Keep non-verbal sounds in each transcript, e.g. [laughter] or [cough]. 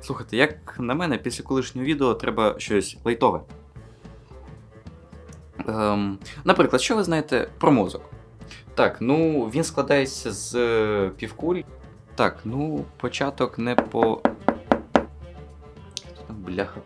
Слухайте, як на мене, після колишнього відео треба щось лайтове. Ем, наприклад, що ви знаєте про мозок? Так, ну він складається з е, півкуль. Так, ну, початок не по. Бляха.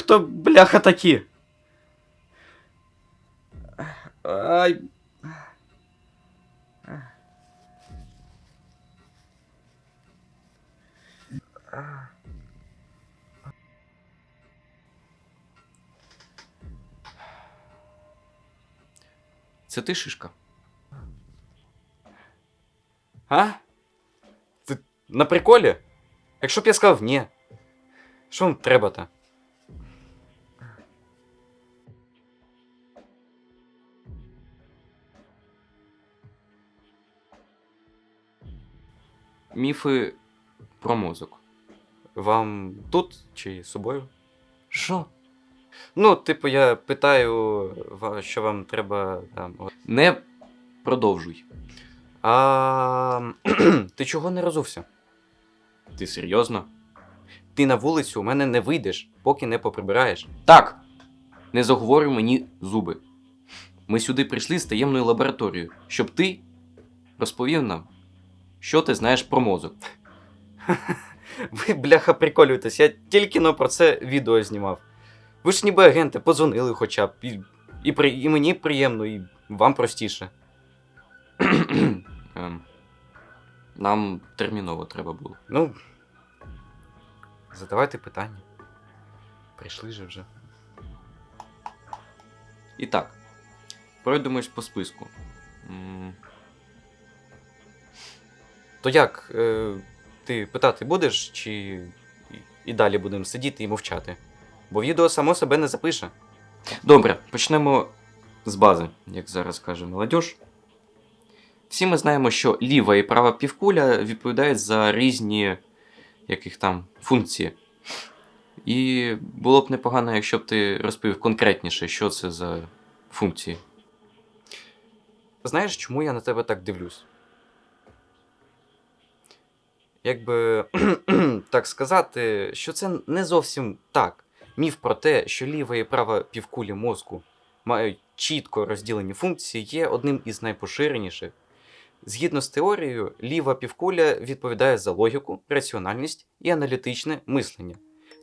хто, бляха, такі? Ай. Це ти шишка? А? Ти на приколі? Якщо б я сказав ні. Що вам треба-то? Міфи про мозок. Вам тут чи з собою? Що? Ну, типу, я питаю, ва- що вам треба там. Не продовжуй. А [clears throat] ти чого не розувся? Ти серйозно? Ти на вулицю у мене не вийдеш, поки не поприбираєш. Так. Не заговорюй мені зуби. Ми сюди прийшли з таємною лабораторією, щоб ти розповів нам, що ти знаєш про мозок. [laughs] Ви, бляха, приколюєтесь, я тільки но про це відео знімав. Ви ж ніби агенти, подзвонили хоча б. І, і, при, і мені приємно, і вам простіше. [clears throat] Ем, Нам терміново треба було. Ну. Задавайте питання. Прийшли же вже. І так. Пройдемось по списку. То як? Е, ти питати будеш, чи і- і далі будемо сидіти і мовчати? Бо відео само себе не запише. Добре, почнемо з бази, як зараз каже молодь. Всі ми знаємо, що ліва і права півкуля відповідають за різні яких там функції. І було б непогано, якщо б ти розповів конкретніше, що це за функції. Знаєш, чому я на тебе так дивлюсь? Якби [clears throat] так сказати, що це не зовсім так. Міф про те, що ліва і права півкулі мозку мають чітко розділені функції, є одним із найпоширеніших. Згідно з теорією, ліва півкуля відповідає за логіку, раціональність і аналітичне мислення,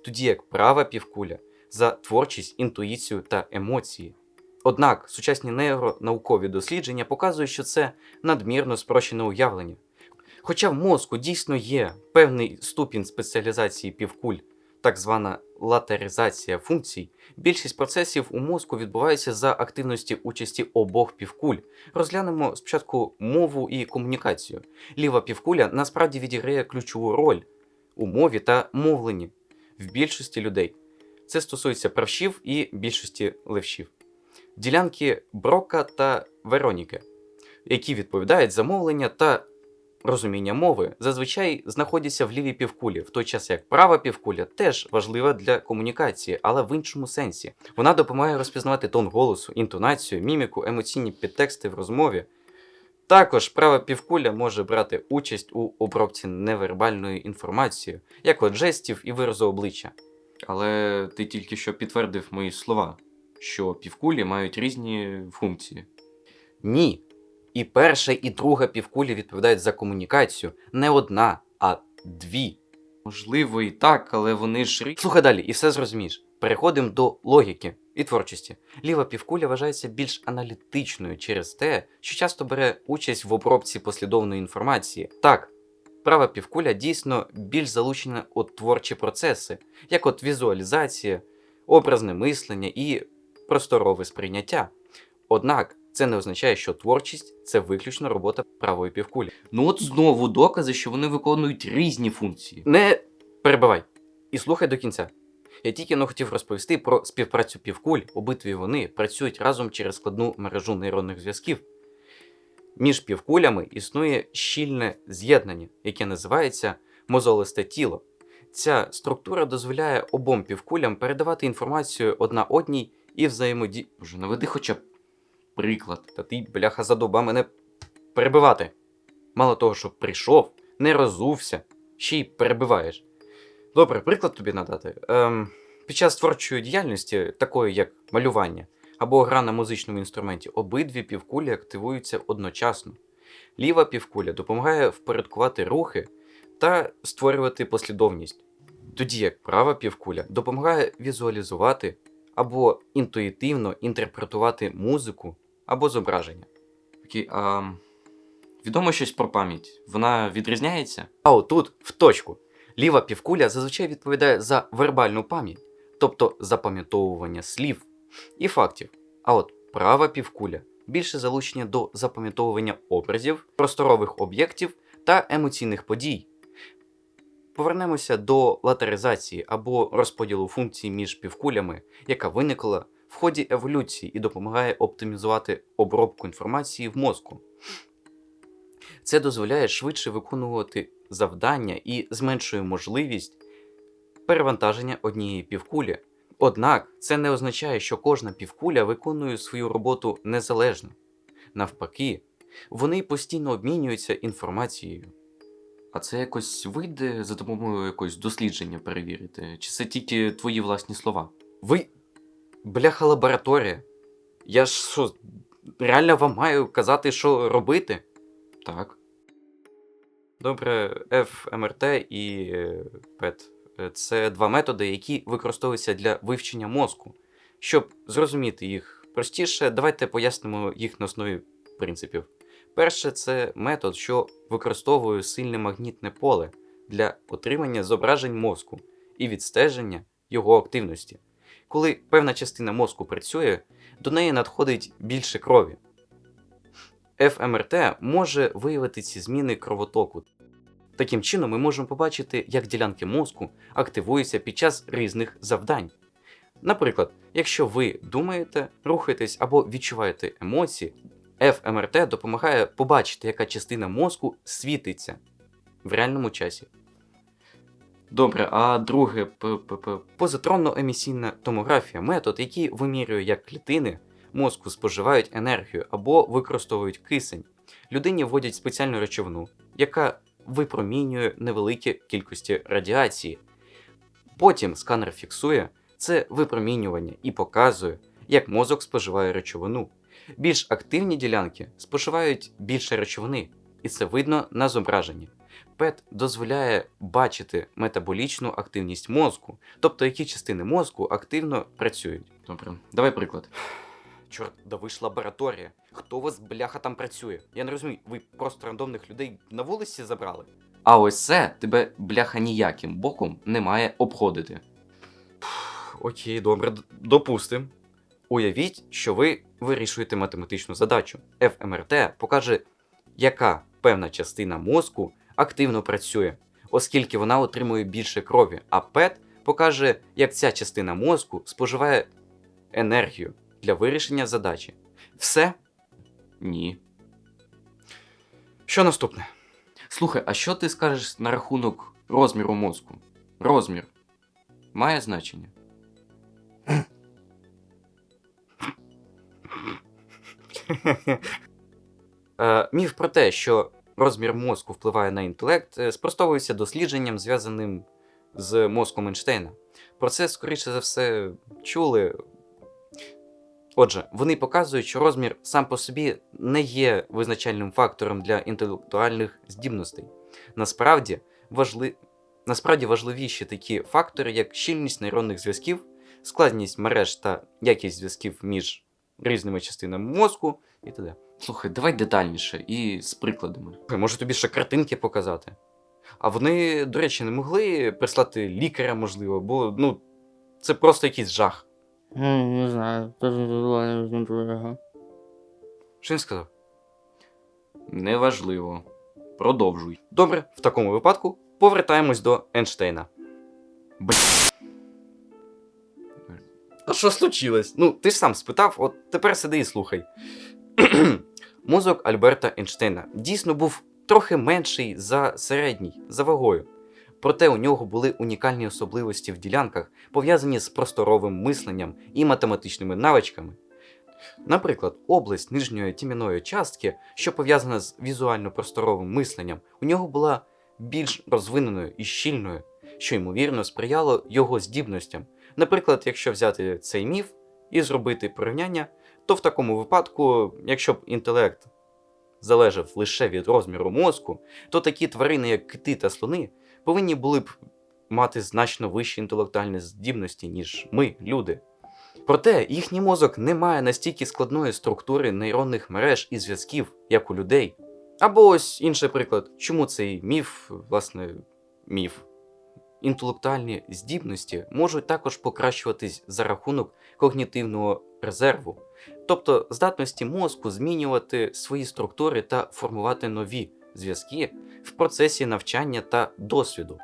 тоді як права півкуля за творчість, інтуїцію та емоції. Однак сучасні нейронаукові дослідження показують, що це надмірно спрощене уявлення. Хоча в мозку дійсно є певний ступінь спеціалізації півкуль, так звана латеризація функцій, більшість процесів у мозку відбувається за активності участі обох півкуль. Розглянемо спочатку мову і комунікацію. Ліва півкуля насправді відіграє ключову роль у мові та мовленні в більшості людей. Це стосується правшів і більшості левшів. Ділянки Брока та Вероніки, які відповідають за мовлення та розуміння мови, зазвичай знаходяться в лівій півкулі, в той час як права півкуля теж важлива для комунікації, але в іншому сенсі. Вона допомагає розпізнавати тон голосу, інтонацію, міміку, емоційні підтексти в розмові. Також права півкуля може брати участь у обробці невербальної інформації, як от жестів і виразу обличчя. Але ти тільки що підтвердив мої слова, що півкулі мають різні функції. Ні. І перша, і друга півкулі відповідають за комунікацію не одна, а дві. Можливо, і так, але вони ж. Слухай далі, і все зрозумієш. Переходимо до логіки і творчості. Ліва півкуля вважається більш аналітичною через те, що часто бере участь в обробці послідовної інформації. Так, права півкуля дійсно більш залучена у творчі процеси, як от візуалізація, образне мислення і просторове сприйняття. Однак це не означає, що творчість це виключно робота правої півкулі. Ну от знову докази, що вони виконують різні функції. Не перебивай і слухай до кінця. Я тільки но хотів розповісти про співпрацю півкуль. Обидві вони працюють разом через складну мережу нейронних зв'язків. Між півкулями існує щільне з'єднання, яке називається мозолисте тіло. Ця структура дозволяє обом півкулям передавати інформацію одна одній і взаємодії. Боже, наведи хоча б приклад. Та ти, бляха, задоба мене перебивати. Мало того, що прийшов, не розувся, ще й перебиваєш. Добре, приклад тобі надати. Ем, під час творчої діяльності, такої як малювання або гра на музичному інструменті, обидві півкулі активуються одночасно. Ліва півкуля допомагає впорядкувати рухи та створювати послідовність, тоді як права півкуля допомагає візуалізувати або інтуїтивно інтерпретувати музику або зображення. Окей, а відомо щось про пам'ять. Вона відрізняється? А отут, в точку. Ліва півкуля зазвичай відповідає за вербальну пам'ять, тобто запам'ятовування слів і фактів. А от права півкуля більше залучення до запам'ятовування образів, просторових об'єктів та емоційних подій. Повернемося до латеризації або розподілу функцій між півкулями, яка виникла в ході еволюції і допомагає оптимізувати обробку інформації в мозку. Це дозволяє швидше виконувати завдання і зменшує можливість перевантаження однієї півкулі. Однак це не означає, що кожна півкуля виконує свою роботу незалежно. Навпаки, вони постійно обмінюються інформацією. А це якось вийде за допомогою якогось дослідження перевірити? Чи це тільки твої власні слова? Ви. Бляха лабораторія. Я ж що, реально вам маю казати, що робити? Так. Добре, FMRT і е, PET Е, це два методи, які використовуються для вивчення мозку. Щоб зрозуміти їх простіше, давайте пояснимо їх на основі принципів. Перше, це метод, що використовує сильне магнітне поле для отримання зображень мозку і відстеження його активності. Коли певна частина мозку працює, до неї надходить більше крові. ФМРТ може виявити ці зміни кровотоку. Таким чином, ми можемо побачити, як ділянки мозку активуються під час різних завдань. Наприклад, якщо ви думаєте, рухаєтесь або відчуваєте емоції, ФМРТ допомагає побачити, яка частина мозку світиться в реальному часі. Добре, а друге позитронно-емісійна томографія метод, який вимірює, як клітини мозку споживають енергію або використовують кисень. Людині вводять спеціальну речовину, яка випромінює невеликі кількості радіації. Потім сканер фіксує це випромінювання і показує, як мозок споживає речовину. Більш активні ділянки споживають більше речовини, і це видно на зображенні. ПЕТ дозволяє бачити метаболічну активність мозку, тобто які частини мозку активно працюють. Добре, давай приклад. Чорт, да ви ж лабораторія. Хто у вас, бляха, там працює? Я не розумію, ви просто рандомних людей на вулиці забрали? А ось це тебе, бляха, ніяким боком не має обходити. Окей, добре, допустим. Уявіть, що ви вирішуєте математичну задачу. FMRT покаже, яка певна частина мозку активно працює, оскільки вона отримує більше крові, а PET покаже, як ця частина мозку споживає енергію для вирішення задачі. Все? Ні. Що наступне? Слухай, а що ти скажеш на рахунок розміру мозку? Розмір має значення? [laughs] Е, Міф про те, що розмір мозку впливає на інтелект, е, спростовується дослідженням, зв'язаним з мозком Ейнштейна. Про це, скоріше за все, чули. Отже, вони показують, що розмір сам по собі не є визначальним фактором для інтелектуальних здібностей. Насправді, важли... Насправді важливіші такі фактори, як щільність нейронних зв'язків, складність мереж та якість зв'язків між різними частинами мозку і т.д. Слухай, давай детальніше і з прикладами. Можу тобі ще картинки показати. А вони, до речі, не могли прислати лікаря, можливо, бо ну, це просто якийсь жах. Ну, не знаю, з ним прожигав. Що він сказав? Неважливо. Продовжуй. Добре, в такому випадку повертаємось до Ейнштейна. Б... А що случилось? Ну, ти ж сам спитав, от тепер сиди і слухай. Мозок Альберта Ейнштейна дійсно був трохи менший за середній, за вагою. Проте у нього були унікальні особливості в ділянках, пов'язані з просторовим мисленням і математичними навичками. Наприклад, область нижньої тім'яної частки, що пов'язана з візуально-просторовим мисленням, у нього була більш розвиненою і щільною, що ймовірно сприяло його здібностям. Наприклад, якщо взяти цей міф і зробити порівняння, то в такому випадку, якщо б інтелект залежав лише від розміру мозку, то такі тварини, як кити та слони, повинні були б мати значно вищі інтелектуальні здібності, ніж ми, люди. Проте їхній мозок не має настільки складної структури нейронних мереж і зв'язків, як у людей. Або ось інший приклад, чому цей міф, власне, міф. Інтелектуальні здібності можуть також покращуватись за рахунок когнітивного резерву, тобто здатності мозку змінювати свої структури та формувати нові зв'язки в процесі навчання та досвіду.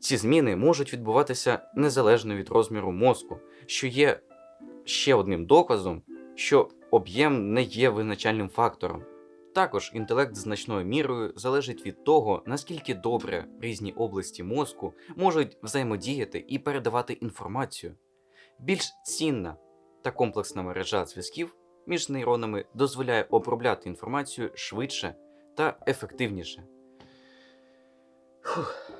Ці зміни можуть відбуватися незалежно від розміру мозку, що є ще одним доказом, що об'єм не є визначальним фактором. Також інтелект значною мірою залежить від того, наскільки добре різні області мозку можуть взаємодіяти і передавати інформацію. Більш цінна та комплексна мережа зв'язків між нейронами дозволяє обробляти інформацію швидше та ефективніше. Фух.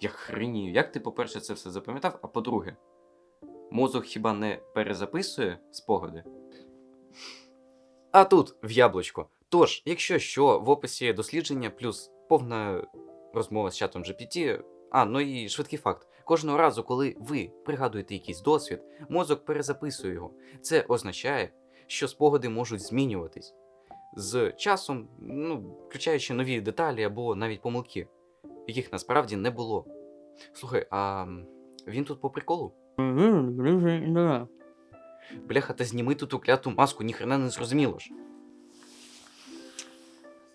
Я хренію. Як ти, по-перше, це все запам'ятав, а по-друге, мозок хіба не перезаписує спогади? А тут в яблучко. Тож, якщо що, в описі дослідження плюс повна розмова з чатом GPT. А, ну і швидкий факт. Кожного разу, коли ви пригадуєте якийсь досвід, мозок перезаписує його. Це означає, що спогади можуть змінюватись з часом, ну, включаючи нові деталі або навіть помилки, яких насправді не було. Слухай, а він тут по приколу? Бляха, та зніми ту кляту маску, ніхрена не зрозуміло ж.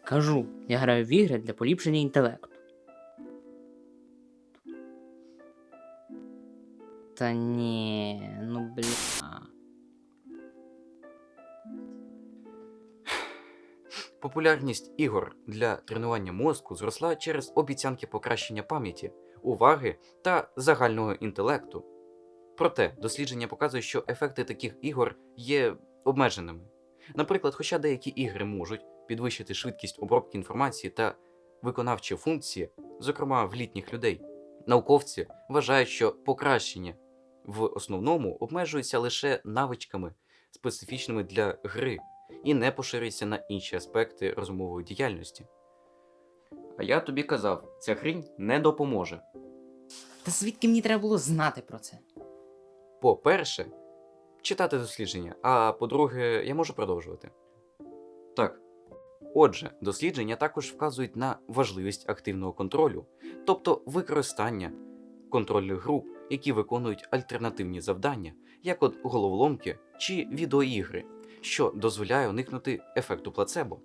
Кажу, я граю в ігри для поліпшення інтелекту. Та ні, ну бля. Популярність ігор для тренування мозку зросла через обіцянки покращення пам'яті, уваги та загального інтелекту. Проте дослідження показують, що ефекти таких ігор є обмеженими. Наприклад, хоча деякі ігри можуть підвищити швидкість обробки інформації та виконавчі функції, зокрема в літніх людей, науковці вважають, що покращення в основному обмежується лише навичками, специфічними для гри, і не поширюється на інші аспекти розумової діяльності. А я тобі казав, ця хрінь не допоможе. Та звідки мені треба було знати про це? По-перше, читати дослідження, а по-друге, я можу продовжувати. Так, Отже, дослідження також вказують на важливість активного контролю, тобто використання контрольних груп, які виконують альтернативні завдання, як от головоломки чи відеоігри, що дозволяє уникнути ефекту плацебо,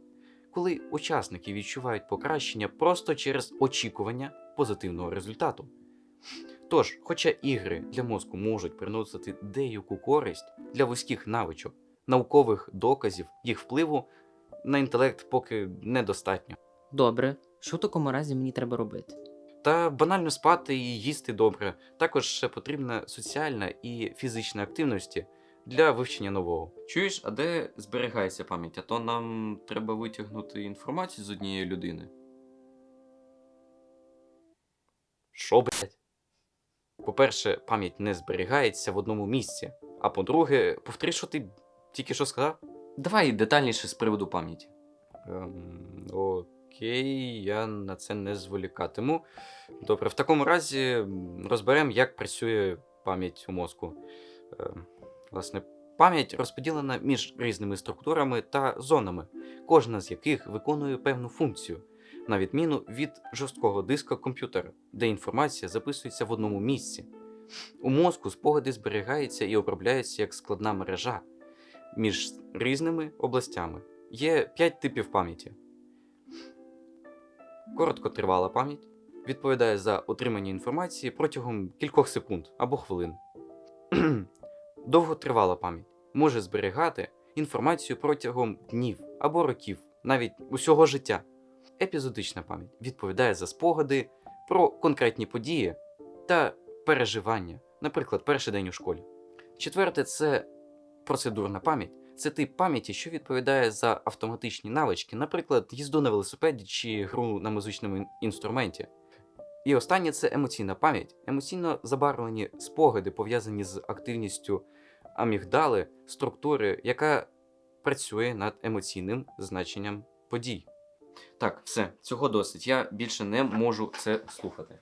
коли учасники відчувають покращення просто через очікування позитивного результату. Тож, хоча ігри для мозку можуть приносити деяку користь для вузьких навичок, наукових доказів їх впливу на інтелект поки недостатньо. Добре, що в такому разі мені треба робити? Та банально спати і їсти добре. Також ще потрібна соціальна і фізична активності для вивчення нового. чуєш, а де зберігається пам'ять? А то нам треба витягнути інформацію з однієї людини. Що, блять? По-перше, пам'ять не зберігається в одному місці. А по-друге, повтори, що ти тільки що сказав? Давай детальніше з приводу пам'яті. Ем, окей, я на це не зволікатиму. Добре, в такому разі розберемо, як працює пам'ять у мозку. Ем, власне, пам'ять розподілена між різними структурами та зонами, кожна з яких виконує певну функцію, на відміну від жорсткого диска комп'ютера, де інформація записується в одному місці. У мозку спогади зберігаються і обробляються як складна мережа, між різними областями. Є 5 типів пам'яті. Короткотривала пам'ять відповідає за отримання інформації протягом кількох секунд або хвилин. [clears throat] Довготривала пам'ять може зберігати інформацію протягом днів або років, навіть усього життя. Епізодична пам'ять відповідає за спогади про конкретні події та переживання, наприклад, перший день у школі. Четверте це процедурна пам'ять. Це тип пам'яті, що відповідає за автоматичні навички, наприклад, їзду на велосипеді чи гру на музичному інструменті. І останнє це емоційна пам'ять. Емоційно забарвлені спогади, пов'язані з активністю амігдали, структури, яка працює над емоційним значенням подій. Так, все, цього досить. Я більше не можу це слухати.